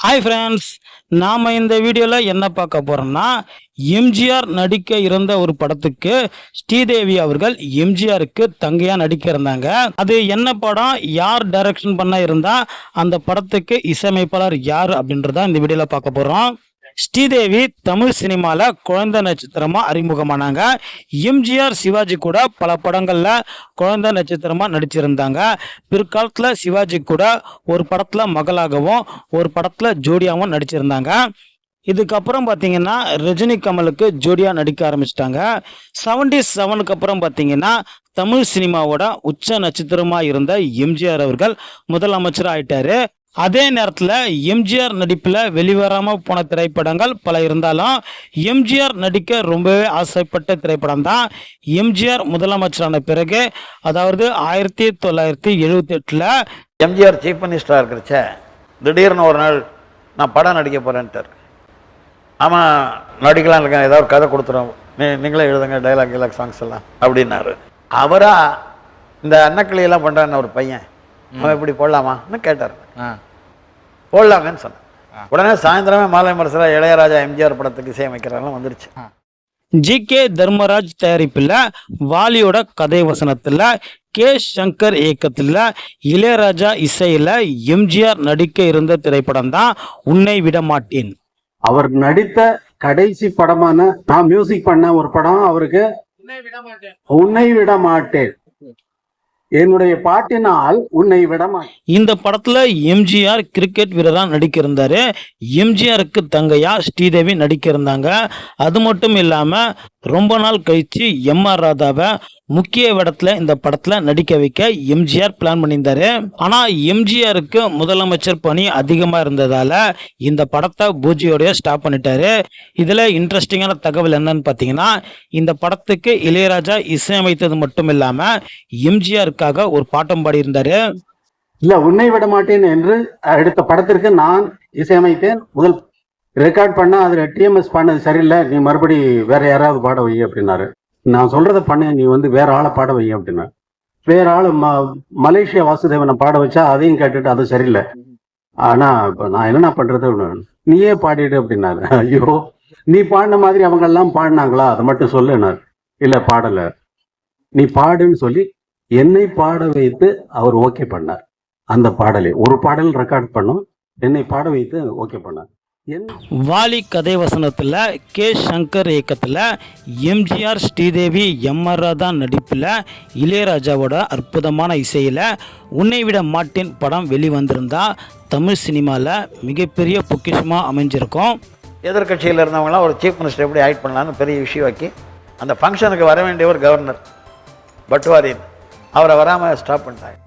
Hi friends நாம் இந்த வீடியோவில் என்ன பார்க்க போகிறோம்னா எம்ஜிஆர் நடிக்க இருந்த ஒரு படத்துக்கு ஸ்ரீதேவி அவர்கள் எம்ஜிஆருக்கு தங்கையாக நடிக்க இருந்தாங்க. அது என்ன படம் யார் டைரக்ஷன் பண்ண இருந்தால் அந்த படத்துக்கு இசையமைப்பாளர் யார் அப்படின்றத இந்த வீடியோவில் பார்க்க போகிறோம் ஸ்ரீதேவி தமிழ் சினிமாவில் குழந்தை நட்சத்திரமாக அறிமுகமானாங்க. எம்ஜிஆர் சிவாஜி கூட பல படங்களில் குழந்தை நட்சத்திரமாக நடிச்சிருந்தாங்க. பிற்காலத்தில் சிவாஜி கூட ஒரு படத்தில் மகளாகவும் ஒரு படத்தில் ஜோடியாகவும் நடிச்சிருந்தாங்க. இதுக்கப்புறம் பார்த்தீங்கன்னா ரஜினி கமலுக்கு ஜோடியாக நடிக்க ஆரம்பிச்சிட்டாங்க. செவன்டி செவனுக்கு அப்புறம் பார்த்தீங்கன்னா தமிழ் சினிமாவோட உச்ச நட்சத்திரமாக இருந்த எம்ஜிஆர் அவர்கள் முதலமைச்சராக ஆயிட்டாரு. அதே நேரத்தில் எம்ஜிஆர் நடிப்பில் வெளிவராம போன திரைப்படங்கள் பல இருந்தாலும் எம்ஜிஆர் நடிக்க ரொம்பவே ஆசைப்பட்ட திரைப்படம் தான் எம்ஜிஆர் முதலமைச்சரான பிறகு அதாவது ஆயிரத்தி தொள்ளாயிரத்தி எழுபத்தி எட்டில் எம்ஜிஆர் சீஃப் மினிஸ்டராக இருக்கிறச்ச திடீர்னு ஒரு நாள் நான் படம் நடிக்க போகிறேன்ட்டார் ஆமாம் நடிக்கலாம் இருக்கேன் ஏதாவது கதை கொடுத்துரும். நீ நீங்களே எழுதுங்க டைலாக் கைலாக் சாங்ஸ் எல்லாம் அப்படின்னாரு. அவரா இந்த அன்னக்கிளியெல்லாம் பண்ணுறான்னு ஒரு பையன். அவன் இப்படி போடலாமான்னு கேட்டார். போடலாங்கன்னு சொன்னேன். உடனே சாயந்தரமே மாலை மரசில் இளையராஜா எம்ஜிஆர் படத்துக்கு இசையமைக்கிறாங்க வந்துருச்சு. ஜி கே தர்மராஜ் தயாரிப்பில் வாலியோட கதை வசனத்தில் கே சங்கர் இயக்கத்தில் இளையராஜா இசையில் எம்ஜிஆர் நடிக்க இருந்த திரைப்படம் தான் உன்னை விட மாட்டேன் அவர் நடித்த கடைசி படமான நான் மியூசிக் பண்ண ஒரு படம் அவருக்கு உன்னை விட மாட்டேன் என்னுடைய பாட்டினால் உன்னை விடமா இந்த படத்துல எம்ஜிஆர் கிரிக்கெட் வீரரா நடிக்கிருந்தாரு. எம்ஜிஆருக்கு தங்கையா ஸ்ரீதேவி நடிக்க இருந்தாங்க அது மட்டும் இல்லாம ரொம்ப நாள் கழித்து எம் ஆர் ராதாவை முக்கிய இடத்துல இந்த படத்துல நடிக்க வைக்க எம்ஜிஆர் பிளான் பண்ணியிருந்தாரு. ஆனா எம்ஜிஆருக்கு முதலமைச்சர் பணி அதிகமா இருந்ததால இந்த படத்தை பூஜியோடய ஸ்டாப் பண்ணிட்டாரு. இதுல இன்ட்ரெஸ்டிங்கான தகவல் என்னன்னு பாத்தீங்கன்னா இந்த படத்துக்கு இளையராஜா இசையமைத்தது மட்டும் இல்லாம எம்ஜிஆருக்காக ஒரு பாட்டம் பாடியிருந்தாரு. இல்ல உன்னை விட மாட்டேன் என்று அடுத்த படத்திற்கு நான் இசையமைத்தேன். முதல் ரெக்கார்ட் பண்ணால் அதுல டிஎம்எஸ் பண்ணது சரியில்லை. நீ மறுபடி வேற யாராவது பாட வை அப்படின்னாரு. நான் சொல்றதை பண்ண. நீ வந்து வேற ஆளை பாட வை அப்படின்னா வேற ஆளு ம மலேசியா வாசுதேவனை பாட வச்சா அதையும் கேட்டுட்டு அது சரியில்லை. ஆனா இப்போ நான் என்னென்ன பண்றது நீயே பாடிடு அப்படின்னாரு. ஐயோ நீ பாடின மாதிரி அவங்க எல்லாம் பாடினாங்களா? அதை மட்டும் சொல்லுனாரு இல்ல பாடல. நீ பாடுன்னு சொல்லி என்னை பாட வைத்து அவர் ஓகே பண்ணார். அந்த பாடலை. ஒரு பாடல் ரெக்கார்ட் பண்ணோம். என்னை பாட வைத்து ஓகே பண்ணார். வாலி கதை வசனத்தில் கே சங்கர் இயக்கத்தில் எம்ஜிஆர் ஸ்ரீதேவி எம் ஆர் ராதா நடிப்பில் இளையராஜாவோட அற்புதமான இசையில் உன்னை விட மாட்டேன் படம் வெளிவந்திருந்தா தமிழ் சினிமாவில் மிகப்பெரிய பொக்கிஷமாக அமைஞ்சிருக்கும். எதிர்க்கட்சியில் இருந்தவங்களாம் ஒரு சீஃப் மினிஸ்டர் எப்படி ஆக்ட் பண்ணலான்னு பெரிய விஷயம் ஆக்கி அந்த ஃபங்க்ஷனுக்கு வர வேண்டிய ஒரு கவர்னர் பட்வாரின் அவரை வராமல் ஸ்டாப் பண்ணிட்டாங்க.